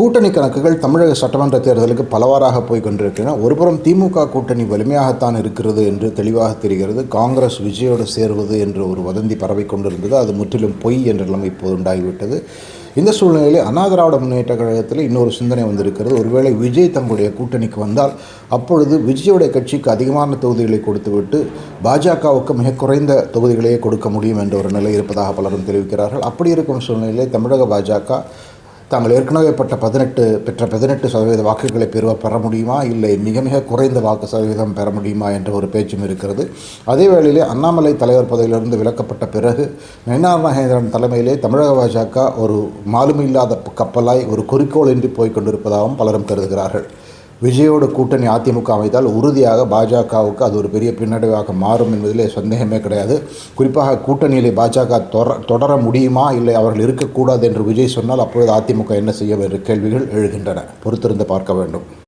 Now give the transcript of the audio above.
கூட்டணி கணக்குகள் தமிழக சட்டமன்ற தேர்தலுக்கு பலவாறாக போய் கொண்டிருக்கின்றன. ஒருபுறம் திமுக கூட்டணி வலிமையாகத்தான் இருக்கிறது என்று தெளிவாக தெரிகிறது. காங்கிரஸ் விஜயோடு சேருவது என்று ஒரு வதந்தி பரவி கொண்டிருந்தது. அது முற்றிலும் பொய் என்ற நிலைமை இப்போது உண்டாகிவிட்டது. இந்த சூழ்நிலையில் அண்ணா முன்னேற்ற கழகத்தில் இன்னொரு சிந்தனை வந்திருக்கிறது. ஒருவேளை விஜய் தங்களுடைய கூட்டணிக்கு வந்தால் அப்பொழுது விஜயோடைய கட்சிக்கு அதிகமான தொகுதிகளை கொடுத்துவிட்டு பாஜகவுக்கு மிக குறைந்த தொகுதிகளையே கொடுக்க முடியும் என்ற ஒரு நிலை இருப்பதாக பலரும் தெரிவிக்கிறார்கள். அப்படி இருக்கும் சூழ்நிலையில் தமிழக பாஜக தாங்கள் ஏற்கனவே பட்ட பதினெட்டு பெற்ற பதினெட்டு சதவீத வாக்குகளை பெறுவ பெற முடியுமா? இல்லை மிக மிக குறைந்த வாக்கு சதவீதம் பெற முடியுமா என்ற ஒரு பேச்சும் இருக்கிறது. அதே வேளையிலே அண்ணாமலை தலைவர் பதவியிலிருந்து விலக்கப்பட்ட பிறகு நயினார் நாகேந்திரன் தலைமையிலே தமிழக பாஜக ஒரு மாலுமில்லாத கப்பலாய் ஒரு குறிக்கோளின்றி போய்க் கொண்டிருப்பதாகவும் பலரும் கருதுகிறார்கள். விஜயோடு கூட்டணி அதிமுக அமைத்தால் உறுதியாக பாஜகவுக்கு அது ஒரு பெரிய பின்னடைவாக மாறும் என்பதிலே சந்தேகமே கிடையாது. குறிப்பாக கூட்டணியிலே பாஜக தொடர தொடர முடியுமா? இல்லை அவர்கள் இருக்கக்கூடாது என்று விஜய் சொன்னால் அப்பொழுது அதிமுக என்ன செய்ய என்ற கேள்விகள் எழுகின்றன. பொறுத்திருந்து பார்க்க வேண்டும்.